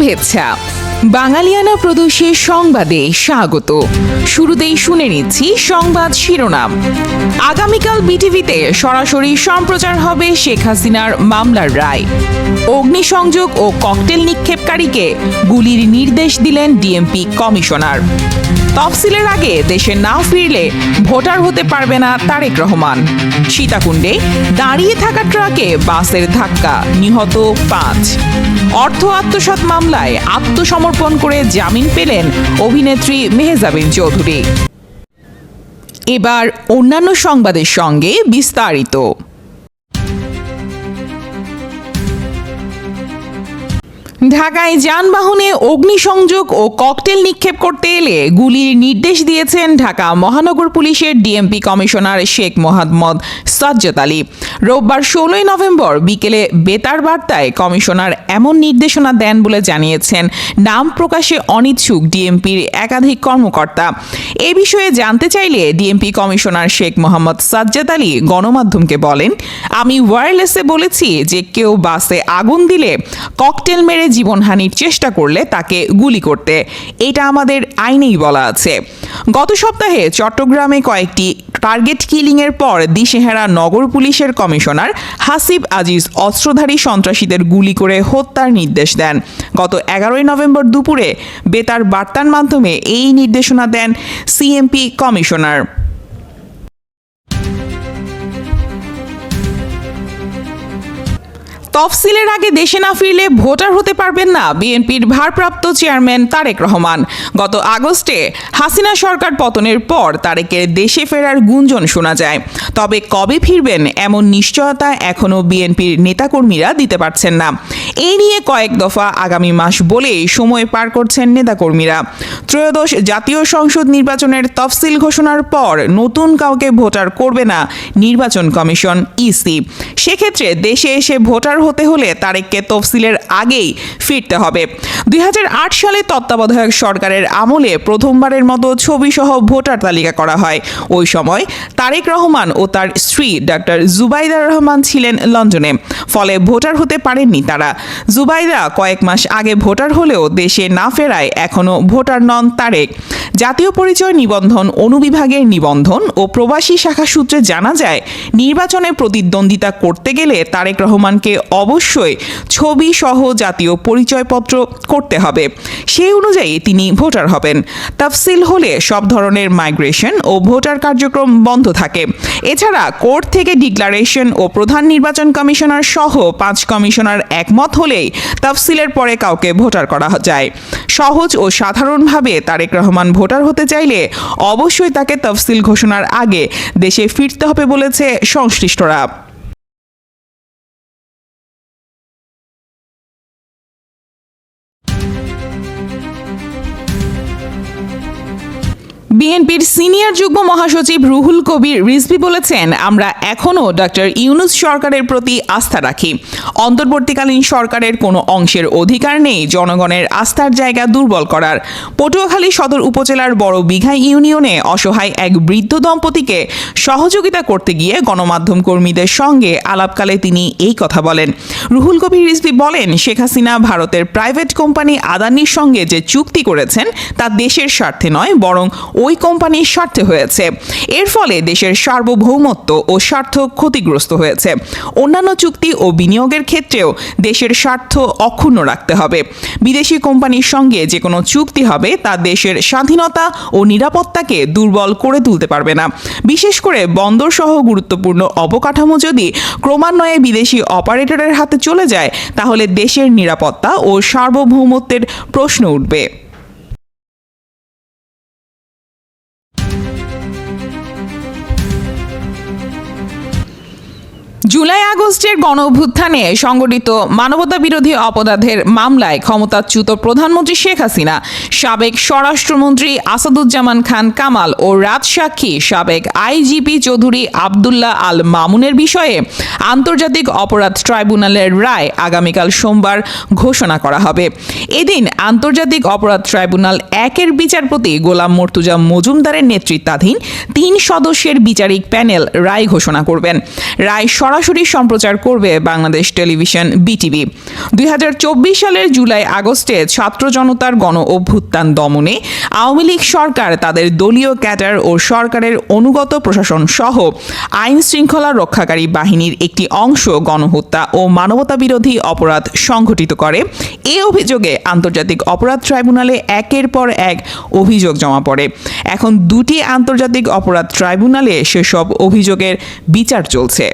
শুভেচ্ছা বাঙালিয়ানা প্রদেশের সংবাদে স্বাগত। শুরুতেই শুনে নিচ্ছি সংবাদ শিরোনাম। আগামীকাল বিটিভিতে সরাসরি সম্প্রচার হবে শেখ হাসিনার মামলার রায়। অগ্নিসংযোগ ও ককটেল নিক্ষেপকারীকে গুলির নির্দেশ দিলেন ডিএমপি কমিশনার। তফসিলের আগে দেশে না ফিরলে ভোটার হতে পারবে না তারেক রহমান। সীতাকুণ্ডে দাঁড়িয়ে থাকা ট্রাকে বাসের ধাক্কা, নিহত পাঁচ। অর্থ আত্মসাৎ মামলায় আত্মসমর্পণ করে জামিন পেলেন অভিনেত্রী মেহজাবিন চৌধুরী। এবার অন্যান্য সংবাদের সঙ্গে বিস্তারিত। ঢাকায় যানবাহনে অগ্নিসংযোগ ও ককটেল নিক্ষেপ করতে এলে গুলির নির্দেশ দিয়েছেন ঢাকা মহানগর পুলিশের ডিএমপি কমিশনার শেখ মোহাম্মদ সাজ্জাদ আলী। রোববার ষোলোই নভেম্বর বিকেলে বেতার বার্তায় কমিশনার এমন নির্দেশনা দেন বলে জানিয়েছেন নাম প্রকাশে অনিচ্ছুক ডিএমপির একাধিক কর্মকর্তা। এ বিষয়ে জানতে চাইলে ডিএমপি কমিশনার শেখ মোহাম্মদ সাজ্জাদ আলী গণমাধ্যমকে বলেন, আমি ওয়্যারলেসে বলেছি যে কেউ বাসে আগুন দিলে ককটেল মেরে জীবনহানির চেষ্টা করলে তাকে গুলি করতে। এটা আমাদের আইনেই বলা আছে। গত সপ্তাহে চট্টগ্রামে কয়েকটি টার্গেট কিলিংয়ের পর দিশেহারা নগর পুলিশের কমিশনার হাসিব আজিজ অস্ত্রধারী সন্ত্রাসীদের গুলি করে হত্যার নির্দেশ দেন। গত এগারোই নভেম্বর দুপুরে বেতার বার্তার মাধ্যমে এই নির্দেশনা দেন সিএমপি কমিশনার। তফসিলের আগে দেশে না ফিরলে ভোটার হতে পারবেন না বিএনপির ভারপ্রাপ্ত চেয়ারম্যান তারেক রহমান। গত আগস্টে হাসিনা সরকার পতনের পর তারেকের দেশে ফেরার গুঞ্জন শোনা যায়। তবে কবে ফিরবেন এমন নিশ্চয়তা এখনও বিএনপির নেতাকর্মীরা দিতে পারছেন না। এই নিয়ে কয়েক দফা আগামী মাস বলেই সময় পার করছেন নেতাকর্মীরা। ত্রয়োদশ জাতীয় সংসদ নির্বাচনের তফসিল ঘোষণার পর নতুন কাউকে ভোটার করবে না নির্বাচন কমিশন ইসি। সেক্ষেত্রে দেশে এসে ভোটার হতে হলে তারেককে তফসিলের আগেই ফিরতে হবে। দুই হাজার আট সালে তত্ত্বাবধায়ক সরকারের আমলে প্রথমবারের মতো ছবিসহ ভোটার তালিকা করা হয়। ওই সময় তারেক রহমান ও তার স্ত্রী ডাক্তার জুবাইদা রহমান ছিলেন লন্ডনে। ফলে ভোটার হতে পারেননি তারা। জুবাইদা কয়েক মাস আগে ভোটার হলেও দেশে না ফেরায় এখনও ভোটার নন তারেক। জাতীয় পরিচয় নিবন্ধন, অনুবিভাগের নিবন্ধন ও প্রবাসী শাখা সূত্রে জানা যায়, নির্বাচনে প্রতিদ্বন্দ্বিতা করতে গেলে তারেক রহমানকে অবশ্যই ছবি সহ জাতীয় পরিচয়পত্র করতে হবে। সেই অনুযায়ী তিনি ভোটার হবেন। তাফসিল হলে সব ধরনের মাইগ্রেশন ও ভোটার কার্যক্রম বন্ধ থাকে। এছাড়া কোর্ট থেকে ডিক্লারেশন ও প্রধান নির্বাচন কমিশনার সহ পাঁচ কমিশনার একমত হলেই তাফসিলের পরে কাউকে ভোটার করা যায়। সহজ ও সাধারণভাবে তারেক রহমান ভোটার হতে চাইলে অবশ্যই তাকে তফসিল ঘোষণার আগে দেশে ফিরতে হবে বলেছে সংশ্লিষ্টরা। বিএনপির সিনিয়র যুগ্ম মহাসচিব রুহুল কবির রিজভি বলেছেন, আমরা এখনও ডক্টর ইউনুস সরকারের প্রতি আস্থা রাখি। অন্তর্বর্তীকালীন সরকারের কোনো অংশের অধিকার নেই, জনগণের আস্থার জায়গা দুর্বল করার। পটুয়াখালী সদর উপজেলার বড় বিঘা ইউনিয়নে অসহায় এক বৃদ্ধ দম্পতিকে সহযোগিতা করতে গিয়ে গণমাধ্যম কর্মীদের সঙ্গে আলাপকালে তিনি এই কথা বলেন। রুহুল কবির রিজভি বলেন, শেখ হাসিনা ভারতের প্রাইভেট কোম্পানি আদানির সঙ্গে যে চুক্তি করেছেন, তা দেশের স্বার্থে নয়, বরং ওই কোম্পানির স্বার্থে হয়েছে। এর ফলে দেশের সার্বভৌমত্ব ও স্বার্থ ক্ষতিগ্রস্ত হয়েছে। অন্যান্য চুক্তি ও বিনিয়োগের ক্ষেত্রেও দেশের স্বার্থ অক্ষুণ্ণ রাখতে হবে। বিদেশি কোম্পানির সঙ্গে যে কোনো চুক্তি হবে, তা দেশের স্বাধীনতা ও নিরাপত্তাকে দুর্বল করে তুলতে পারবে না। বিশেষ করে বন্দর সহ গুরুত্বপূর্ণ অবকাঠামো যদি ক্রমান্বয়ে বিদেশি অপারেটরের হাতে চলে যায়, তাহলে দেশের নিরাপত্তা ও সার্বভৌমত্বের প্রশ্ন উঠবে। জুলাই আগস্টের গণ অভ্যুত্থানে সংগঠিত মানবতা বিরোধী অপরাধের মামলায় ক্ষমতাচ্যুত প্রধানমন্ত্রী শেখ হাসিনা, সাবেক স্বরাষ্ট্রমন্ত্রী আসাদুজ্জামান খান কামাল ও রাজসাক্ষী সাবেক আইজিপি চৌধুরী আবদুল্লাহ আল মামুনের বিষয়ে আন্তর্জাতিক অপরাধ ট্রাইব্যুনালের রায় আগামীকাল সোমবার ঘোষণা করা হবে। এদিন আন্তর্জাতিক অপরাধ ট্রাইব্যুনাল একের বিচারপতি গোলাম মর্তুজা মজুমদারের নেতৃত্বাধীন তিন সদস্যের বিচারিক প্যানেল রায় ঘোষণা করবেন। রায় সরাসরি সম্প্রচার করবে বাংলাদেশ টেলিভিশন বিটিভি। দুই হাজার চব্বিশ সালের জুলাই আগস্টে ছাত্র জনতার গণ অভ্যুত্থান দমনে আওয়ামী লীগ সরকার, তাদের দলীয় ক্যাডার ও সরকারের অনুগত প্রশাসন সহ আইন শৃঙ্খলা রক্ষাকারী বাহিনীর একটি অংশ গণহত্যা ও মানবতা বিরোধী অপরাধ সংঘটিত করে। এ অভিযোগে আন্তর্জাতিক অপরাধ ট্রাইব্যুনালে একের পর এক অভিযোগ জমা পড়ে। এখন দুটি আন্তর্জাতিক অপরাধ ট্রাইব্যুনালে সেসব অভিযোগের বিচার চলছে।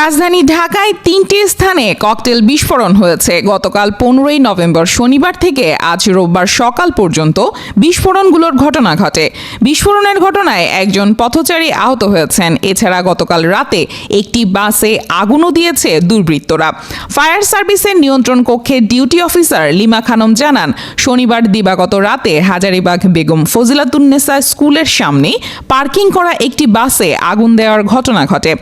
রাজধানী ঢাকায় তিনটি স্থানে ককটেল বিস্ফোরণ হয়েছে। গতকাল পনেরোই নভেম্বর শনিবার থেকে আজ রোববার সকাল পর্যন্ত বিস্ফোরণগুলোর ঘটনা ঘটে। বিস্ফোরণের ঘটনায় একজন পথচারী আহত হয়েছেন। এছাড়া গতকাল রাতে একটি বাসে আগুনও দিয়েছে দুর্বৃত্তরা। ফায়ার সার্ভিসের নিয়ন্ত্রণ কক্ষে ডিউটি অফিসার লিমা খানম জানান, শনিবার দিবাগত রাতে হাজারিবাগ বেগম ফজিলাতুন্নেসা স্কুলের সামনে পার্কিং করা একটি বাসে আগুন দেওয়ার ঘটনা ঘটে।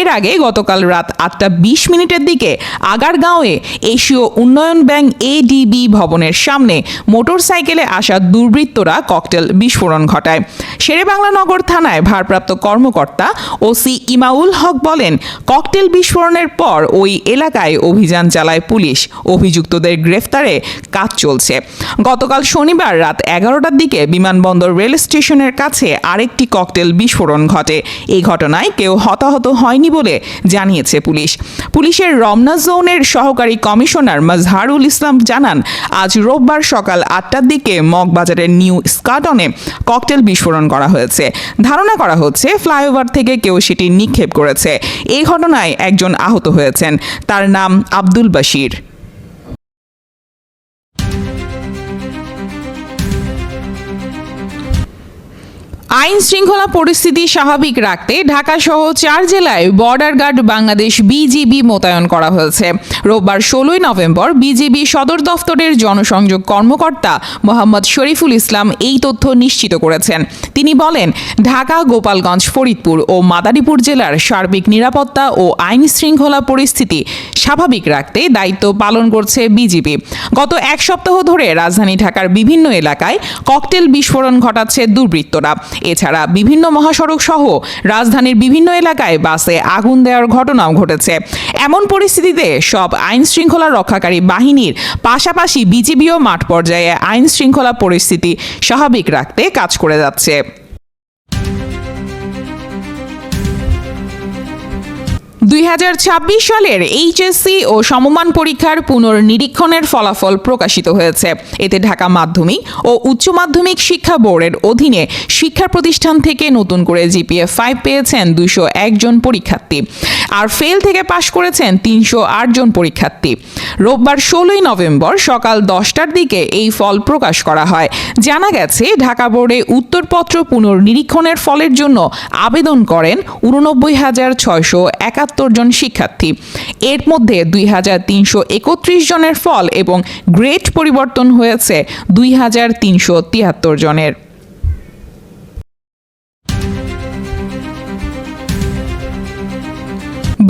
এর আগে গতকাল রাত আটটা বিশ মিনিটের দিকে আগারগাঁওয়ে এশীয় উন্নয়ন ব্যাংক এডিবি ভবনের সামনে মোটরসাইকেলে আসা দুর্বৃত্তরা ককটেল বিস্ফোরণ ঘটায়। শেরেবাংলা নগর থানায় ভারপ্রাপ্ত কর্মকর্তা ওসি ইমাউল হক বলেন, ককটেল বিস্ফোরণের পর ওই এলাকায় অভিযান চালায় পুলিশ। অভিযুক্তদের গ্রেফতারে কাজ চলছে। গতকাল শনিবার রাত এগারোটার দিকে বিমানবন্দর রেল স্টেশনের কাছে আরেকটি ককটেল বিস্ফোরণ ঘটে। এই ঘটনায় কেউ হতাহত হয়নি বলে জানিয়েছে পুলিশ। পুলিশের রমনা জোনের সহকারী কমিশনার মাজহারুল ইসলাম জানান, আজ রোববার সকাল আটটার দিকে মগবাজারের নিউ স্কাটনে ককটেল বিস্ফোরণ করা হয়েছে। ধারণা করা হচ্ছে, ফ্লাইওভার থেকে কেউ সেটি নিক্ষেপ করেছে। এই ঘটনায় একজন আহত হয়েছেন। তার নাম আব্দুল বাশির। আইন শৃঙ্খলা পরিস্থিতি স্বাভাবিক রাখতে ঢাকা সহ চার জেলায় বর্ডার গার্ড বাংলাদেশ বিজিবি মোতায়েন করা হয়েছে। রোববার ষোলোই নভেম্বর বিজিবি সদর দফতরের জনসংযোগ কর্মকর্তা মোহাম্মদ শরীফুল ইসলাম এই তথ্য নিশ্চিত করেছেন। তিনি বলেন, ঢাকা, গোপালগঞ্জ, ফরিদপুর ও মাদারীপুর জেলার সার্বিক নিরাপত্তা ও আইন শৃঙ্খলা পরিস্থিতি স্বাভাবিক রাখতে দায়িত্ব পালন করছে বিজিবি। গত এক সপ্তাহ ধরে রাজধানী ঢাকার বিভিন্ন এলাকায় ককটেল বিস্ফোরণ ঘটাচ্ছে দুর্বৃত্তরা। এছাড়া বিভিন্ন মহাসড়ক সহ রাজধানীর বিভিন্ন এলাকায় বাসে আগুন দেওয়ার ঘটনাও ঘটেছে। এমন পরিস্থিতিতে সব আইন শৃঙ্খলা রক্ষাকারী বাহিনীর পাশাপাশি বিজিবিও মাঠ পর্যায়ে আইন শৃঙ্খলা পরিস্থিতি স্বাভাবিক রাখতে কাজ করে যাচ্ছে। দুই হাজার ছাব্বিশ সালের এইচএসসি ও সমমান পরীক্ষার পুনর্নিরীক্ষণের ফলাফল প্রকাশিত হয়েছে। এতে ঢাকা মাধ্যমিক ও উচ্চ মাধ্যমিক শিক্ষা বোর্ডের অধীনে শিক্ষা প্রতিষ্ঠান থেকে নতুন করে জিপিএ ফাইভ পেয়েছেন দুশো একজন পরীক্ষার্থী। আর ফেল থেকে পাশ করেছেন তিনশো আট জন পরীক্ষার্থী। রোববার ষোলোই নভেম্বর সকাল দশটার দিকে এই ফল প্রকাশ করা হয়। জানা গেছে, ঢাকা বোর্ডে উত্তরপত্র পুনর্নিরীক্ষণের ফলের জন্য আবেদন করেন উননব্বই হাজার ছয়শো একাত্তর জন শিক্ষার্থী। এর মধ্যে দুই হাজার তিনশো একত্রিশ জনের ফল এবং গ্রেড পরিবর্তন হয়েছে দুই হাজার তিনশো তিয়াত্তর জনের।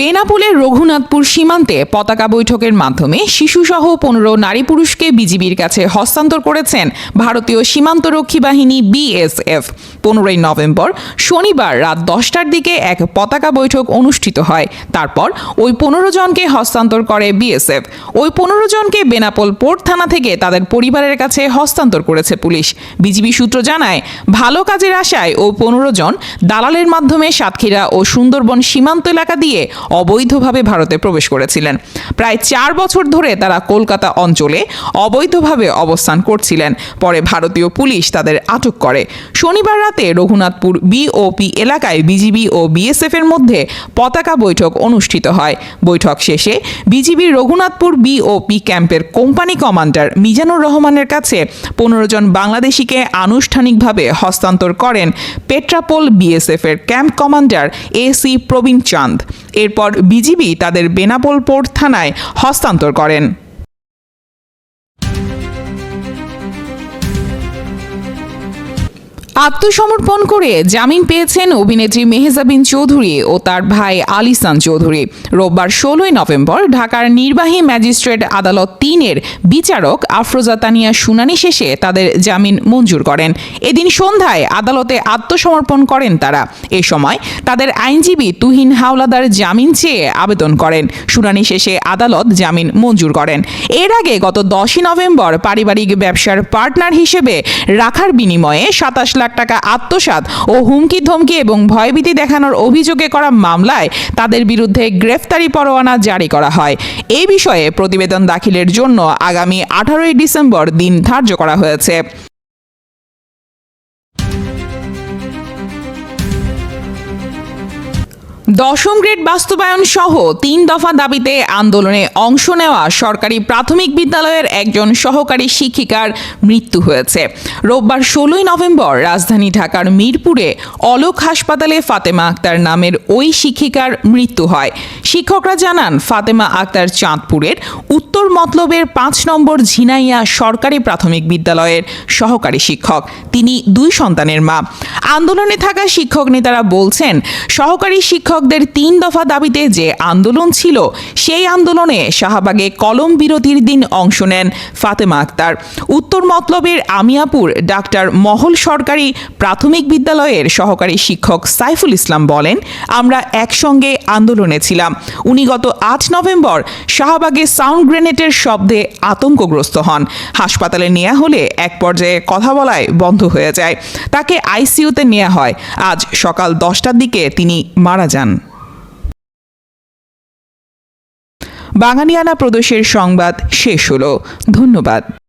বেনাপুলের রঘুনাথপুর সীমান্তে পতাকা বৈঠকের মাধ্যমে শিশুসহ পনেরো নারী পুরুষকে বিজিবির কাছে হস্তান্তর করেছেন ভারতীয় সীমান্তরক্ষী বাহিনী বিএসএফ। পনেরোই নভেম্বর শনিবার রাত দশটার দিকে এক পতাকা বৈঠক অনুষ্ঠিত হয়। তারপর ওই পনেরো জনকে হস্তান্তর করে বিএসএফ। ওই পনেরো জনকে বেনাপোল পোর্ট থানা থেকে তাদের পরিবারের কাছে হস্তান্তর করেছে পুলিশ। বিজিবি সূত্র জানায়, ভালো কাজের আশায় ও পনেরো জন দালালের মাধ্যমে সাতক্ষীরা ও সুন্দরবন সীমান্ত এলাকা দিয়ে অবৈধভাবে ভারতে প্রবেশ করেছিলেন। প্রায় চার বছর ধরে তারা কলকাতা অঞ্চলে অবৈধভাবে অবস্থান করছিলেন। পরে ভারতীয় পুলিশ তাদের আটক করে। শনিবার রাতে রঘুনাথপুর বিওপি এলাকায় বিজিবি ও বিএসএফ এর মধ্যে পতাকা বৈঠক অনুষ্ঠিত হয়। বৈঠক শেষে বিজিবির রঘুনাথপুর বিওপি ক্যাম্পের কোম্পানি কমান্ডার মিজানুর রহমানের কাছে পনেরো জন বাংলাদেশিকে আনুষ্ঠানিকভাবে হস্তান্তর করেন পেট্রাপোল বিএসএফ এর camp commander AC Prabin Chand. এরপর বিজিবি তাদের বেনাপোল পোর্ট থানায় হস্তান্তর করেন। আত্মসমর্পণ করে জামিন পেয়েছেন অভিনেত্রী মেহজাবিন চৌধুরী ও তার ভাই আলিসান চৌধুরী। রোববার ষোলোই নভেম্বর ঢাকার নির্বাহী ম্যাজিস্ট্রেট আদালত তিনের বিচারক আফরোজা তানিয়া শুনানি শেষে তাদের জামিন মঞ্জুর করেন। এদিন সন্ধ্যায় আদালতে আত্মসমর্পণ করেন তারা। এ সময় তাদের আইনজীবী তুহিন হাওলাদার জামিন চেয়ে আবেদন করেন। শুনানি শেষে আদালত জামিন মঞ্জুর করেন। এর আগে গত দশই নভেম্বর পারিবারিক ব্যবসার পার্টনার হিসেবে রাখার বিনিময়ে সাতাশ লাখ টাকা আত্মসাত ও হুমকি ধমকি এবং ভয়ভীতি দেখানোর অভিযোগে করা মামলায় তাদের বিরুদ্ধে গ্রেফতারি পরোয়ানা জারি করা হয়। এই বিষয়ে প্রতিবেদন দাখিলের জন্য আগামী আঠারোই ডিসেম্বর দিন ধার্য করা হয়েছে। দশম গ্রেড বাস্তবায়ন সহ তিন দফা দাবিতে আন্দোলনে অংশ নেওয়া সরকারি প্রাথমিক বিদ্যালয়ের একজন সহকারী শিক্ষিকার মৃত্যু হয়েছে। রোববার ষোলোই নভেম্বর রাজধানী ঢাকার মিরপুরে অলোক হাসপাতালে ফাতেমা আক্তার নামের ওই শিক্ষিকার মৃত্যু হয়। শিক্ষকরা জানান, ফাতেমা আক্তার চাঁদপুরের উত্তর মতলবের পাঁচ নম্বর ঝিনাইয়া সরকারি প্রাথমিক বিদ্যালয়ের সহকারী শিক্ষক। তিনি দুই সন্তানের মা। আন্দোলনে থাকা শিক্ষক নেতারা বলছেন, সহকারী শিক্ষকদের তিন দফা দাবিতে যে আন্দোলন ছিল, সেই আন্দোলনে শাহবাগে কলম বিরতির দিন অংশ নেন ফাতেমা আক্তার। উত্তর মতলবের আমিয়াপুর ডাক্তার মহল সরকারি প্রাথমিক বিদ্যালয়ের সহকারী শিক্ষক সাইফুল ইসলাম বলেন, আমরা একসঙ্গে আন্দোলনে ছিলাম। উনি গত আট নভেম্বর শাহবাগে সাউন্ড গ্রেনেডের শব্দে আতঙ্কগ্রস্ত হন। হাসপাতালে নেওয়া হলে এক পর্যায়ে কথা বলায় বন্ধ হয়ে যায়। তাকে আইসিইউতে নেওয়া হয়। আজ সকাল দশটার দিকে তিনি মারা যান। বাঙালিয়ানা প্রদেশের সংবাদ শেষ হলো। ধন্যবাদ।